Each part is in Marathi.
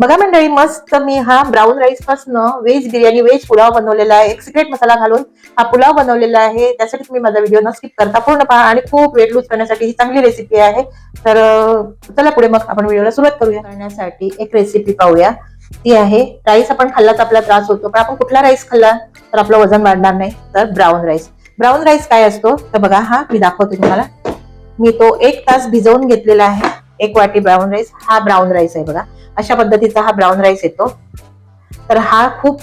बघा मंडळी मस्त मी हा ब्राऊन राईसपासून व्हेज बिर्याणी व्हेज पुलाव बनवलेला आहे. एक सिक्रेट मसाला घालून हा पुलाव बनवलेला आहे. त्यासाठी तुम्ही माझा व्हिडिओ न स्किप करता पूर्ण पहा आणि खूप वेट लूज करण्यासाठी ही चांगली रेसिपी आहे. तर चला पुढे मग आपण व्हिडिओला सुरुवात करूया. करण्यासाठी एक रेसिपी पाहूया. ती आहे राईस आपण खाल्ला तर आपला त्रास होतो पण आपण कुठला राईस खाल्ला तर आपलं वजन वाढणार नाही. तर ब्राऊन राईस ब्राऊन राईस काय असतो? तर बघा हा मी दाखवते तुम्हाला. मी तो एक तास भिजवून घेतलेला आहे. एक वाटी ब्राऊन राईस हा ब्राऊन राईस आहे बघा. अशा पद्धतीचा हा ब्राऊन राईस येतो. तर हा खूप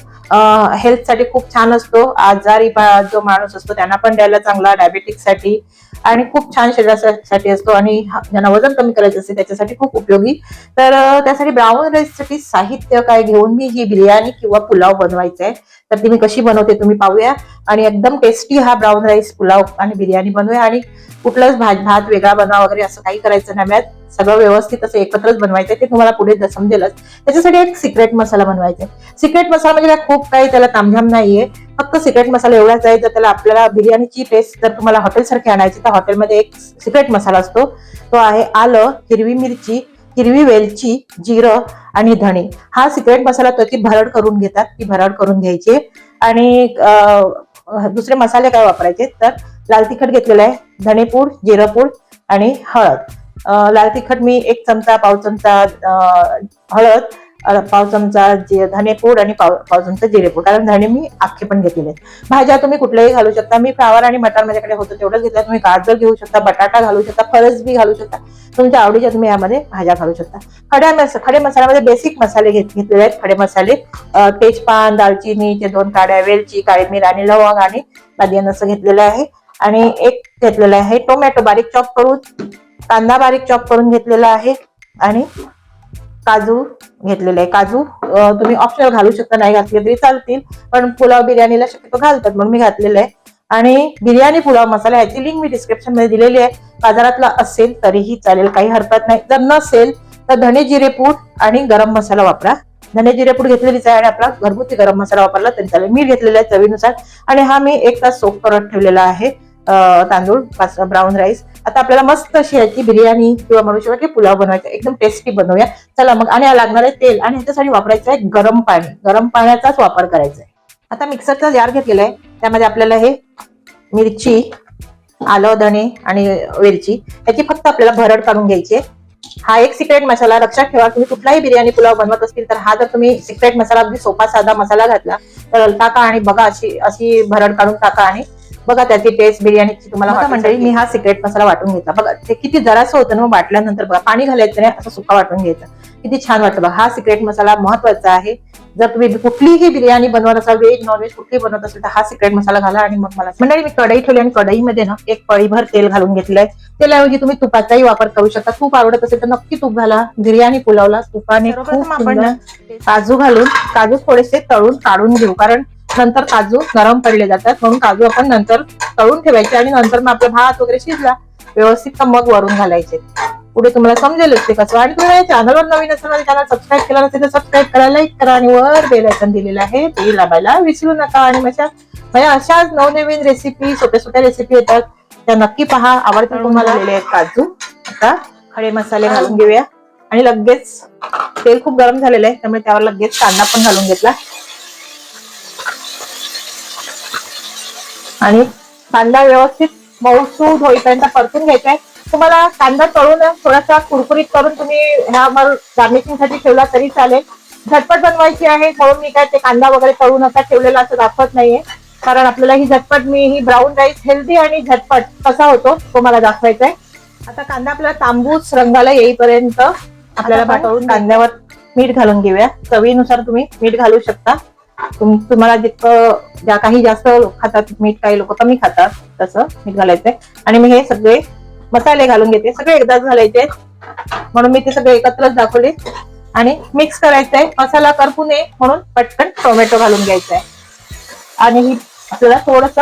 हेल्थसाठी खूप छान असतो. आजारी जो माणूस असतो त्यांना पण द्यायला चांगला डायबेटिक्ससाठी आणि खूप छान शरीरासाठी असतो आणि ज्यांना वजन कमी करायचं असते त्याच्यासाठी खूप उपयोगी. तर त्यासाठी ब्राऊन राईससाठी साहित्य काय घेऊन मी ही बिर्याणी किंवा पुलाव बनवायचा आहे तर ती मी कशी बनवते तुम्ही पाहूया. आणि एकदम टेस्टी हा ब्राऊन राईस पुलाव आणि बिर्याणी बनवूया. आणि कुठलाच भात भात वेगळा बनवा वगैरे असं काही करायचं नाही. मॅथ सगळं व्यवस्थित असं एकत्रच बनवायचं आहे. ते तुम्हाला पुढे समजेलच. त्याच्यासाठी एक सिक्रेट मसाला बनवायचा आहे. सिक्रेट मसाला म्हणजे काय? खूप काही त्याला तामझाम नाहीये. फक्त सिक्रेट मसाला एवढाच आहे. जर त्याला आपल्याला बिर्याणीची टेस्ट जर तुम्हाला हॉटेलसारखी आणायची तर हॉटेलमध्ये एक सिक्रेट मसाला असतो. तो आहे आलं हिरवी मिरची हिरवी वेलची जिरं आणि धणे. हा सिक्रेट मसाला तो ती भरड करून घेतात. ती भरड करून घ्यायची आणि दुसरे मसाले काय वापरायचे? तर लाल तिखट घेतलेलं आहे धणेपूड जिरपूड आणि हळद. लाल तिखट मी एक चमचा पाव चमचा हळद पाव चमचा जे- धनेपूड आणि पाव पाव चमचा जिरेपूड कारण धणे मी आखे पण घेतलेले आहेत. भाज्या तुम्ही कुठल्याही घालू शकता. मी फ्लावर आणि मटार माझ्याकडे होतं तेवढंच घेतलं. तुम्ही गाजर घेऊ शकता बटाटा घालू शकता फरस बी घालू शकता. तुमच्या आवडीच्या तुम्ही यामध्ये भाज्या घालू शकता. खड्या मस खडे मसाल्यामध्ये बेसिक मसाले घेत घेतलेले आहेत खडे मसाले. तेजपान दालचिनीचे दोन काड्या वेलची काळी मिर आणि लवंग आणि आदियन असं घेतलेलं आहे. आणि एक घेतलेलं आहे. टोमॅटो बारीक चॉप करून कांदा बारीक चॉप करून घेतलेला आहे. आणि काजू घेतलेले आहे. काजू तुम्ही ऑप्शनल घालू शकता नाही घातले तरी चालतील. पण पुलाव बिर्याणीला शक्यतो घालतात म्हणून मी घातलेलं आहे. आणि बिर्याणी पुलाव मसाला ह्याची लिंक मी डिस्क्रिप्शनमध्ये दिलेली आहे. बाजारातला असेल तरीही चालेल काही हरकत नाही. जर नसेल तर धने जिरेपूड आणि गरम मसाला वापरा. धने जिरे पूड घेतलेलीच आहे आणि आपला घरगुती गरम मसाला वापरला तरी चालेल. मी घेतलेला आहे चवीनुसार. आणि हा मी एक तास सोप करत ठेवलेला आहे. तांदूळ ब्राऊन राईस आता आपल्याला मस्त अशी याची बिर्याणी किंवा म्हणू शकतो की पुलाव बनवायचा एकदम टेस्टी बनवूया. चला मग आणि लागणार आहे तेल आणि ह्याच्यासाठी वापरायचं आहे गरम पाणी. गरम पाण्याचाच वापर करायचा आहे. आता मिक्सरचा जार घेतलेला आहे. त्यामध्ये आपल्याला हे मिरची आलं धणे आणि वेलची याची फक्त आपल्याला भरड काढून घ्यायची आहे. हा एक सिक्रेट मसाला. लक्षात ठेवा तुम्ही कुठलाही बिर्याणी पुलाव बनवत असतील तर हा जर तुम्ही सिक्रेट मसाला अगदी सोपा साधा मसाला घातला तर टाका आणि बघा अशी अशी भरड काढून टाका आणि बघा त्याची टेस्ट बिर्याणीची तुम्हाला मंडळी मी हा सिक्रेट मसाला वाटून घेतला. बघा ते किती जरासं होतं ना मग वाटल्यानंतर बघा पाणी घालायचं नाही असं सुका वाटून घ्यायचं. किती छान वाटतं बघा. हा सिक्रेट मसाला महत्त्वाचा आहे. जर तुम्ही कुठलीही बिर्याणी बनवत असाल व्हेज नॉनव्हेज कुठली बनवत असेल तर हा सिक्रेट मसाला घाला आणि मग मला मंडळी मी कढई ठेवली आणि कढईमध्ये ना एक पळीभर तेल घालून घेतलंय तेलाऐवजी तुम्ही तुपाचाही वापर करू शकता. तूप आवडत असेल तर नक्की तूप घाला. बिर्याणी पुलावला तुपाने आपण काजू घालून काजू थोडेसे तळून काढून घेऊ. कारण नंतर काजू नरम पडले जातात. म्हणून काजू आपण नंतर तळून ठेवायचे आणि नंतर मग आपला भात वगैरे शिजला व्यवस्थित मग वरून घालायचे. पुढे तुम्हाला समजेलच ते कसं. आणि तुम्ही चॅनलवर नवीन असेल चॅनल सबस्क्राईब केला नसेल तर सबस्क्राईब करा लाईक करा आणि वर बेल आयकन दिलेलं आहे ते दाबायला विसरू नका. आणि माझ्या माझ्या अशाच नवनवीन रेसिपी सोप्या सोप्या रेसिपी येतात. त्या नक्की पहा. आवडतील तुम्हाला आलेले आहेत काजू. आता खडे मसाले घालून घेऊया. आणि लगेच तेल खूप गरम झालेलं आहे त्यामुळे त्यावर लगेच कांदा पण घालून घेतला. आणि कांदा व्यवस्थित मऊसूद होईपर्यंत परतून घ्यायचा आहे. तुम्हाला कांदा तळून थोडासा कुरकुरीत करून तुम्ही ह्या गार्निशिंगसाठी ठेवला तरी चालेल. झटपट बनवायची आहे. म्हणून मी काय ते कांदा वगैरे तळून असा ठेवलेला असं दाखवत नाहीये. कारण आपल्याला ही झटपट मी ही ब्राऊन राईस हेल्दी आणि झटपट कसा होतो तो मला दाखवायचा आहे आता कांदा आपल्याला तांबूस रंगाला येईपर्यंत आपल्याला तळून कांद्यावर मीठ घालून घेऊया. चवीनुसार तुम्ही मीठ घालू शकता. तुम- तुम्हाला जितकं ज्या काही जास्त खातात मीठ काही लोक कमी खातात तसं मीठ घालायचंय. आणि मी हे सगळे मसाले घालून घेते. सगळे एकदाच घालायचे. म्हणून मी ते सगळे एकत्रच दाखवले. आणि मिक्स करायचंय. मसाला करपू नये म्हणून पटकन टोमॅटो घालून घ्यायचंय. आणि ही आपल्याला थोडस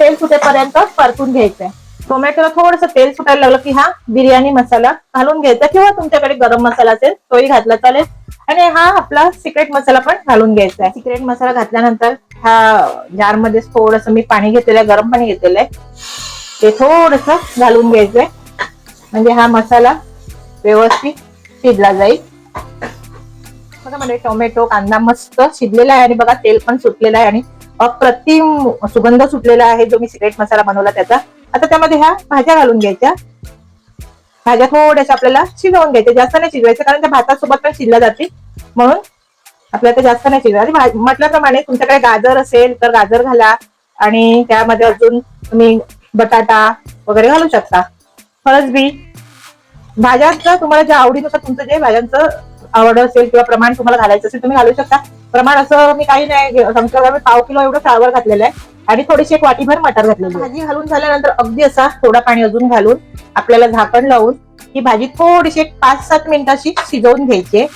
तेल सुटेपर्यंत परतून घ्यायचंय. टोमॅटोला थोडस तेल सुटायला लागलं की हा बिर्याणी मसाला घालून घ्यायचा किंवा तुमच्याकडे गरम मसाला असेल तोही घातला चालेल. आणि हा आपला सिक्रेट मसाला पण घालून घ्यायचा आहे. सिक्रेट मसाला घातल्यानंतर ह्या जारमध्ये थोडस मी पाणी घेतलेलं आहे गरम पाणी घेतलेलं आहे. ते थोडस घालून घ्यायचंय म्हणजे हा मसाला व्यवस्थित शिजला जाईल. बघा म्हणजे टोमॅटो कांदा मस्त शिजलेला आहे आणि बघा तेल पण सुटलेलं आहे आणि अप्रतिम सुगंध सुटलेला आहे जो मी सिक्रेट मसाला बनवला त्याचा. आता त्यामध्ये ह्या भाज्या घालून घ्यायच्या. भाज्या थोड्याशा आपल्याला शिजवून घ्यायच्या. जास्त नाही शिजवायचं कारण त्या भातासोबत पण शिजल्या जाते म्हणून आपल्याला ते जास्त नाही शिजवा म्हटल्याप्रमाणे तुमच्याकडे गाजर असेल तर गाजर घाला. आणि त्यामध्ये अजून तुम्ही बटाटा वगैरे घालू शकता. फळसबी भाज्यांचं तुम्हाला ज्या आवडीनुसार तुमचं जे भाज्यांचं आवड असेल किंवा प्रमाण तुम्हाला घालायचं असेल तुम्ही घालू शकता. प्रमाण असं मी काही नाही आमच्याकडे पाव किलो एवढं फ्लावर घातलेलं आहे. आणि थोडीशी एक वाटीभर मटर घातलेली आहे. भाजी घालून झाल्यानंतर अगदी असा थोडा पाणी अजून घालून आपल्याला झाकण लावून ही भाजी थोडीशी एक पाच सात मिनिटाची शिजवून घ्यायची.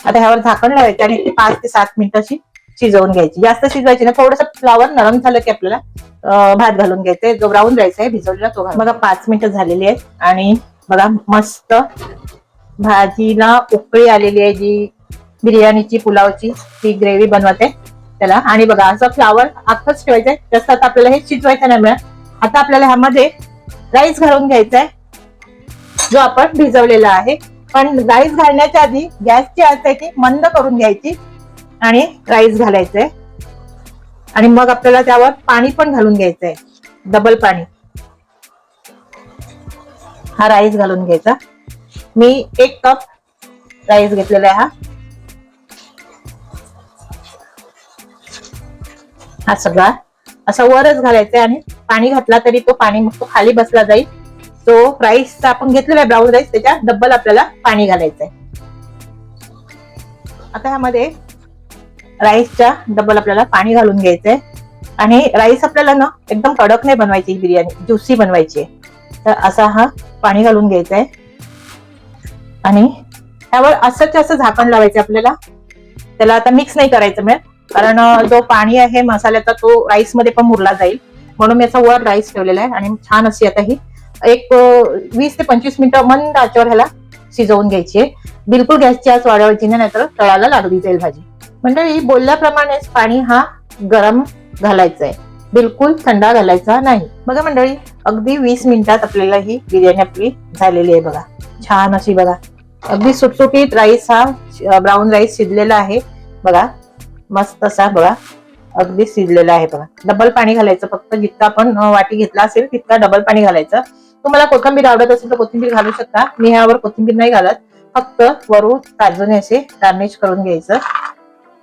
आता ह्यावर झाकण लावायचे आणि पाच ते सात मिनिटाची शिजवून घ्यायची जास्त शिजवायची ना थोडस फ्लावर नरम झालं की आपल्याला भात घालून घ्यायचंय जो ब्राऊन राईस आहे भिजवलेला तो. बघा पाच मिनिटं झालेली आहेत आणि बघा मस्त भाजीला उकळी आलेली आहे जी बिर्याणीची पुलावची ती ग्रेव्ही बनवते त्याला. आणि बघा असं फ्लावर अख्खच ठेवायचंय. जसं आता आपल्याला हे शिजवायचं नाही मिळत. आता आपल्याला ह्यामध्ये राईस घालून घ्यायचा आहे जो आपण भिजवलेला आहे. पण राईस घालण्याच्या आधी गॅसची आच आहे ती मंद करून घ्यायची आणि राईस घालायचंय. आणि मग आपल्याला त्यावर पाणी पण घालून घ्यायचंय. डबल पाणी. हा राईस घालून घ्यायचा. मी एक कप राईस घेतलेला आहे हा. हा सगळा असा वरच घालायचा आणि पाणी घातला तरी तो पाणी मग तो खाली बसला जाईल. तो राईस आपण घेतलेला आहे ब्राऊन राईस त्याच्या डब्बल आपल्याला पाणी घालायचंय आता ह्यामध्ये राईसच्या डब्बल आपल्याला पाणी घालून घ्यायचंय. आणि राईस आपल्याला ना एकदम कडक नाही बनवायची बिर्याणी ज्युसी बनवायची तर असा हा पाणी घालून घ्यायचा आहे. आणि त्यावर असंच असं झाकण लावायचं आपल्याला. त्याला आता मिक्स नाही करायचं मिळेल कारण जो पाणी आहे मसाल्याचा तो राईसमध्ये पण मुरला जाईल. म्हणून याचा वर राईस ठेवलेला आहे आणि छान अशी आता ही एक वीस ते पंचवीस मिनिटं मंद आचेवर ह्याला शिजवून घ्यायची आहे. बिलकुल गॅसची आज वाढवायची नाही नाहीतर तळाला लागली जाईल भाजी. मंडळी बोलल्याप्रमाणेच पाणी हा गरम घालायचा आहे. बिलकुल थंडा घालायचा नाही. बघा मंडळी अगदी वीस मिनिटात आपल्याला ही बिर्याणी आपली झालेली आहे बघा. छान अशी बघा. अगदी सुटसुटीत राईस हा ब्राऊन राईस शिजलेला आहे. बघा मस्त असा बघा. अगदी शिजलेला आहे बघा. डबल पाणी घालायचं. फक्त जितका आपण वाटी घेतला असेल तितका डबल पाणी घालायचं. तुम्हाला कोथिंबीर आवडत असेल तर कोथिंबीर घालू शकता. मी ह्यावर कोथिंबीर नाही घालत. फक्त वरून काजूने असे गार्निश करून घ्यायचं.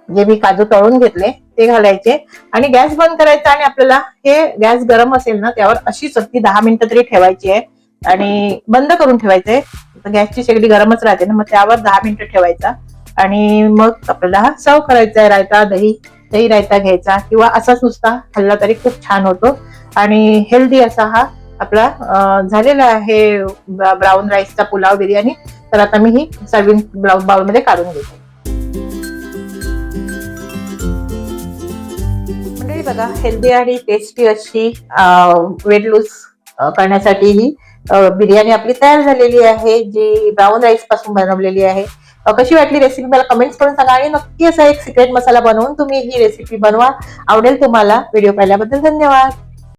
जे मी काजू तळून घेतले ते घालायचे. आणि गॅस बंद करायचा आणि आपल्याला हे गॅस गरम असेल ना त्यावर अशी अगदी दहा मिनिटं तरी ठेवायची आहे. आणि बंद करून ठेवायचंय. गॅसची शेगडी गरमच राहते ना मग त्यावर दहा मिनिटं ठेवायचा. आणि मग आपल्याला हा सर्व करायचा आहे रायता दही दही रायता घ्यायचा किंवा असाच नुसता खाल्ला तरी खूप छान होतो. आणि हेल्दी असा हा आपला झालेला आहे ब्राऊन राईसचा पुलाव बिर्याणी. तर आता मी ही सर्विंग ब्लाउज बाउलमध्ये काढून घेते. मंडळी बघा हेल्दी आणि टेस्टी अशी वेट लूज करण्यासाठी ही बिर्याणी आपली तयार झालेली आहे जी ब्राऊन राईसपासून बनवलेली आहे. कशी वाटली रेसिपी मला कमेंट्स करून सांगा. आणि नक्की असा एक सिक्रेट मसाला बनवून तुम्ही ही रेसिपी बनवा. आवडेल तुम्हाला. व्हिडिओ पाहिल्याबद्दल धन्यवाद.